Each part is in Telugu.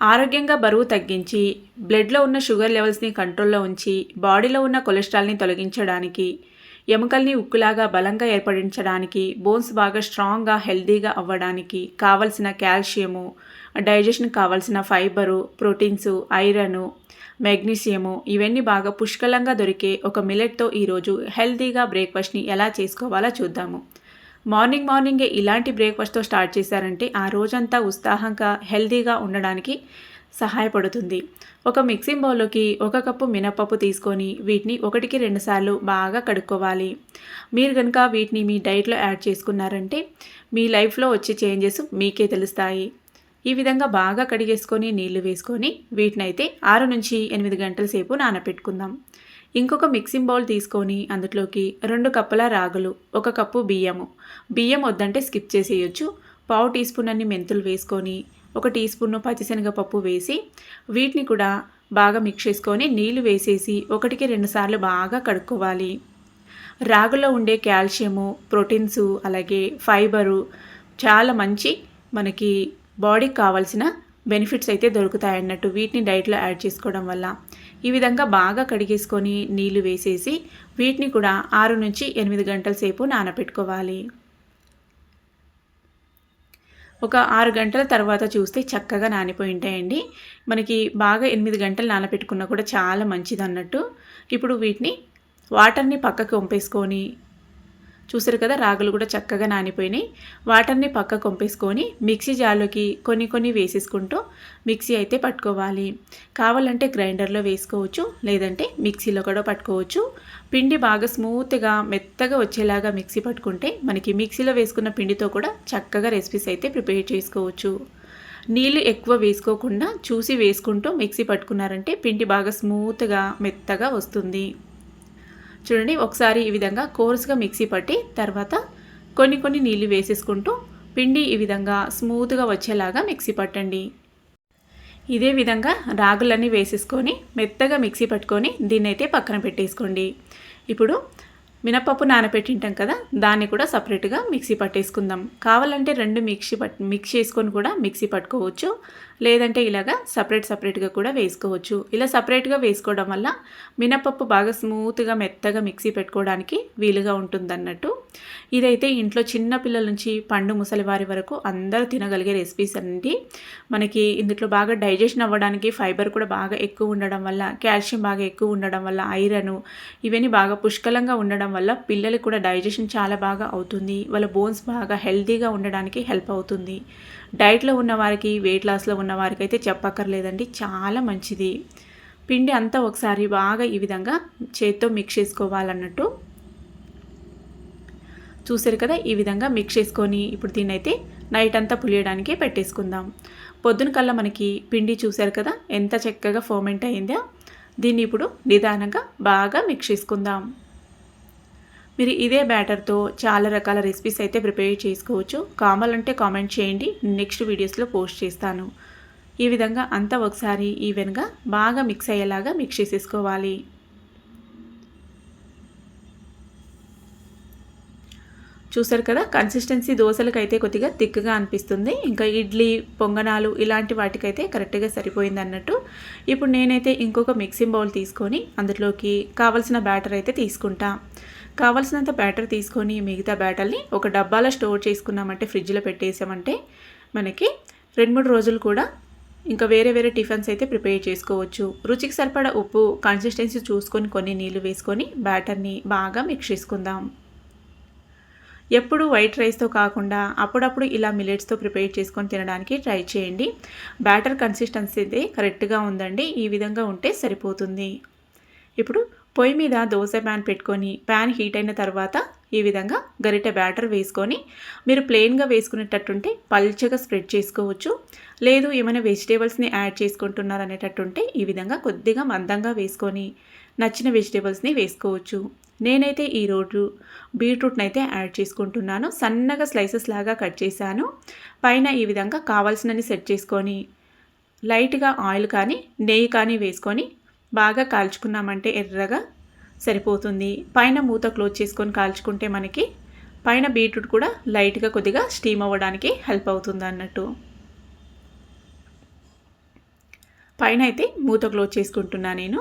ఆరోగ్యంగా బరువు తగ్గించి బ్లడ్లో ఉన్న షుగర్ లెవెల్స్ని కంట్రోల్లో ఉంచి బాడీలో ఉన్న కొలెస్ట్రాల్ని తొలగించడానికి ఎముకల్ని ఉక్కులాగా బలంగా ఏర్పడించడానికి బోన్స్ బాగా స్ట్రాంగ్గా హెల్తీగా అవ్వడానికి కావలసిన కాల్షియము డైజెషన్ కావాల్సిన ఫైబరు ప్రోటీన్స్ ఐరను మెగ్నీషియము ఇవన్నీ బాగా పుష్కలంగా దొరికే ఒక మిలెట్తో ఈరోజు హెల్తీగా బ్రేక్ఫాస్ట్ని ఎలా చేసుకోవాలో చూద్దాము. మార్నింగ్ మార్నింగే ఇలాంటి బ్రేక్ఫాస్ట్తో స్టార్ట్ చేశారంటే ఆ రోజంతా ఉత్సాహంగా హెల్దీగా ఉండడానికి సహాయపడుతుంది. ఒక మిక్సింగ్ బౌల్లోకి ఒక కప్పు మినపప్పు తీసుకొని వీటిని ఒకటికి రెండుసార్లు బాగా కడుక్కోవాలి. మీరు కనుక వీటిని మీ డైట్లో యాడ్ చేసుకున్నారంటే మీ లైఫ్లో వచ్చే చేంజెస్ మీకే తెలుస్తాయి. ఈ విధంగా బాగా కడిగేసుకొని నీళ్ళు వేసుకొని వీటినైతే ఆరు నుంచి ఎనిమిది గంటల సేపు నానపెట్టుకుందాం. ఇంకొక మిక్సింగ్ బౌల్ తీసుకొని అందులోకి రెండు కప్పుల రాగులు ఒక కప్పు బియ్యము. బియ్యం వద్దంటే స్కిప్ చేసేయచ్చు. పావు టీ స్పూన్ అన్ని మెంతులు వేసుకొని ఒక టీ స్పూన్ పచ్చిశనగపప్పు వేసి వీటిని కూడా బాగా మిక్స్ చేసుకొని నీళ్ళు వేసేసి ఒకటికి రెండుసార్లు బాగా కడుక్కోవాలి. రాగులో ఉండే కాల్షియము ప్రోటీన్స్ అలాగే ఫైబరు చాలా మంచి మనకి బాడీకి కావాల్సిన బెనిఫిట్స్ అయితే దొరుకుతాయి అన్నట్టు వీటిని డైట్లో యాడ్ చేసుకోవడం వల్ల. ఈ విధంగా బాగా కడిగేసుకొని నీళ్ళు వేసేసి వీటిని కూడా ఆరు నుంచి ఎనిమిది గంటల సేపు నానబెట్టుకోవాలి ఒక ఆరు గంటల తర్వాత చూస్తే చక్కగా నానిపోయి ఉంటాయండి. మనకి బాగా ఎనిమిది గంటలు నానబెట్టుకున్నా కూడా చాలా మంచిది అన్నట్టు ఇప్పుడు వీటిని వాటర్ని పక్కకు వంపేసుకొని చూసారు కదా రాగులు కూడా చక్కగా నానిపోయినాయి. వాటర్ని పక్క కొంపేసుకొని మిక్సీ జార్లోకి కొన్ని కొన్ని వేసేసుకుంటూ మిక్సీ అయితే పట్టుకోవాలి. కావాలంటే గ్రైండర్లో వేసుకోవచ్చు లేదంటే మిక్సీలో కూడా పట్టుకోవచ్చు. పిండి బాగా స్మూత్గా మెత్తగా వచ్చేలాగా మిక్సీ పట్టుకుంటే మనకి మిక్సీలో వేసుకున్న పిండితో కూడా చక్కగా రెసిపీస్ అయితే ప్రిపేర్ చేసుకోవచ్చు. నీళ్ళు ఎక్కువ వేసుకోకుండా చూసి వేసుకుంటూ మిక్సీ పట్టుకున్నారంటే పిండి బాగా స్మూత్గా మెత్తగా వస్తుంది. చూడండి ఒకసారి ఈ విధంగా కోర్స్గా మిక్సీ పట్టి తర్వాత కొన్ని కొన్ని నీళ్ళు వేసేసుకుంటూ పిండి ఈ విధంగా స్మూత్గా వచ్చేలాగా మిక్సీ పట్టండి. ఇదే విధంగా రాగులన్నీ వేసేసుకొని మెత్తగా మిక్సీ పట్టుకొని దీన్ని అయితే పక్కన పెట్టేసుకోండి. ఇప్పుడు మినపప్పు నానపెట్టింటాం కదా దాన్ని కూడా సపరేట్గా మిక్సీ పట్టేసుకుందాం. కావాలంటే రెండు మిక్సీ పట్ మిక్స్ చేసుకొని కూడా మిక్సీ పట్టుకోవచ్చు. లేదంటే ఇలాగా సపరేట్ సపరేట్గా కూడా వేసుకోవచ్చు. ఇలా సపరేట్గా వేసుకోవడం వల్ల మినపప్పు బాగా స్మూత్గా మెత్తగా మిక్సీ పెట్టుకోవడానికి వీలుగా ఉంటుందన్నట్టు ఇదైతే ఇంట్లో చిన్న పిల్లల నుంచి పండు ముసలి వారి వరకు అందరూ తినగలిగే రెసిపీస్ అండి. మనకి ఇందులో బాగా డైజెషన్ అవ్వడానికి ఫైబర్ కూడా బాగా ఎక్కువ ఉండడం వల్ల కాల్షియం బాగా ఎక్కువ ఉండడం వల్ల ఐరన్ ఇవన్నీ బాగా పుష్కలంగా ఉండడం వల్ల పిల్లలకు కూడా డైజెషన్ చాలా బాగా అవుతుంది. వాళ్ళ బోన్స్ బాగా హెల్తీగా ఉండడానికి హెల్ప్ అవుతుంది. డైట్లో ఉన్న వారికి వెయిట్ లాస్లో ఉన్న వారికి అయితే చెప్పక్కర్లేదండి. చాలా మంచిది. పిండి అంతా ఒకసారి బాగా ఈ విధంగా చేత్తో మిక్స్ చేసుకోవాలన్నట్టు చూసారు కదా ఈ విధంగా మిక్స్ చేసుకొని ఇప్పుడు దీన్ని అయితే నైట్ అంతా పులియడానికి పెట్టేసుకుందాం. పొద్దున కల్లా మనకి పిండి చూసారు కదా ఎంత చక్కగా ఫోమెంట్ అయిందో దీన్ని ఇప్పుడు నిదానంగా బాగా మిక్స్ చేసుకుందాం. మీరు ఇదే బ్యాటర్తో చాలా రకాల రెసిపీస్ అయితే ప్రిపేర్ చేసుకోవచ్చు. కావాలంటే కామెంట్ చేయండి నెక్స్ట్ వీడియోస్లో పోస్ట్ చేస్తాను. ఈ విధంగా అంతా ఒకసారి ఈవెన్గా బాగా మిక్స్ అయ్యేలాగా మిక్స్ చేసేసుకోవాలి. చూసారు కదా కన్సిస్టెన్సీ దోశలకు అయితే కొద్దిగా థిక్గా అనిపిస్తుంది. ఇంకా ఇడ్లీ పొంగనాలు ఇలాంటి వాటికైతే కరెక్ట్గా సరిపోయింది అన్నట్టు. ఇప్పుడు నేనైతే ఇంకొక మిక్సింగ్ బౌల్ తీసుకొని అందులోకి కావలసిన బ్యాటర్ అయితే తీసుకుంటా. కావలసినంత బ్యాటర్ తీసుకొని మిగతా బ్యాటర్ని ఒక డబ్బాలో స్టోర్ చేసుకున్నామంటే ఫ్రిడ్జ్లో పెట్టేసామంటే మనకి రెండు మూడు రోజులు కూడా ఇంకా వేరే వేరే టిఫిన్స్ అయితే ప్రిపేర్ చేసుకోవచ్చు. రుచికి సరిపడా ఉప్పు కన్సిస్టెన్సీ చూసుకొని కొన్ని నీళ్ళు వేసుకొని బ్యాటర్ని బాగా మిక్స్ చేసుకుందాం. ఎప్పుడు వైట్ రైస్తో కాకుండా అప్పుడప్పుడు ఇలా మిలెట్స్తో ప్రిపేర్ చేసుకొని తినడానికి ట్రై చేయండి. బ్యాటర్ కన్సిస్టెన్సీ అయితే కరెక్ట్గా ఉందండి. ఈ విధంగా ఉంటే సరిపోతుంది. ఇప్పుడు పొయ్యి మీద దోశ ప్యాన్ పెట్టుకొని ప్యాన్ హీట్ అయిన తర్వాత ఈ విధంగా గరిటె బ్యాటర్ వేసుకొని మీరు ప్లెయిన్గా వేసుకునేటట్టుంటే పల్చగా స్ప్రెడ్ చేసుకోవచ్చు. లేదు ఏమైనా వెజిటేబుల్స్ని యాడ్ చేసుకుంటున్నారు అనేటట్టుంటే ఈ విధంగా కొద్దిగా మందంగా వేసుకొని నచ్చిన వెజిటేబుల్స్ని వేసుకోవచ్చు. నేనైతే ఈరోజు బీట్రూట్ని అయితే యాడ్ చేసుకుంటున్నాను. సన్నగా స్లైసెస్ లాగా కట్ చేశాను. పైన ఈ విధంగా కావాల్సినని సెట్ చేసుకొని లైట్గా ఆయిల్ కానీ నెయ్యి కానీ వేసుకొని బాగా కాల్చుకున్నామంటే ఎర్రగా సరిపోతుంది. పైన మూత క్లోజ్ చేసుకొని కాల్చుకుంటే మనకి పైన బీట్రూట్ కూడా లైట్గా కొద్దిగా స్టీమ్ అవ్వడానికి హెల్ప్ అవుతుంది అన్నట్టు. పైన అయితే మూత క్లోజ్ చేసుకుంటున్నా నేను.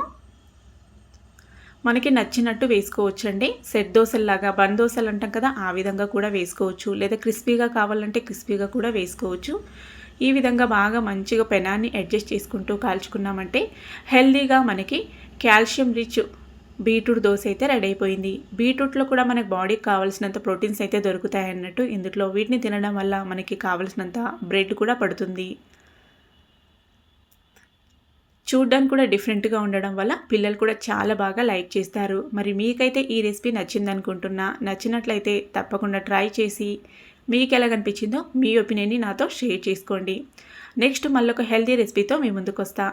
మనకి నచ్చినట్టు వేసుకోవచ్చండి. సెట్ దోశల్లాగా బన్ దోశలు అంటాం కదా ఆ విధంగా కూడా వేసుకోవచ్చు. లేదా క్రిస్పీగా కావాలంటే క్రిస్పీగా కూడా వేసుకోవచ్చు. ఈ విధంగా బాగా మంచిగా పెనాన్ని అడ్జస్ట్ చేసుకుంటూ కాల్చుకున్నామంటే హెల్దీగా మనకి కాల్షియం రిచ్ బీట్రూట్ దోశ అయితే రెడీ అయిపోయింది. బీట్రూట్లో కూడా మనకి బాడీకి కావాల్సినంత ప్రోటీన్స్ అయితే దొరుకుతాయి అన్నట్టు ఇందులో వీటిని తినడం వల్ల మనకి కావాల్సినంత బ్రెడ్ కూడా పడుతుంది. చూడ్డానికి కూడా డిఫరెంట్గా ఉండడం వల్ల పిల్లలు కూడా చాలా బాగా లైక్ చేస్తారు. మరి మీకైతే ఈ రెసిపీ నచ్చింది అనుకుంటున్నా నచ్చినట్లయితే తప్పకుండా ట్రై చేసి మీకు ఎలా కనిపించిందో మీ ఒపీనియన్ని నాతో షేర్ చేసుకోండి. నెక్స్ట్ మళ్ళొక హెల్తీ రెసిపీతో మీ ముందుకు వస్తా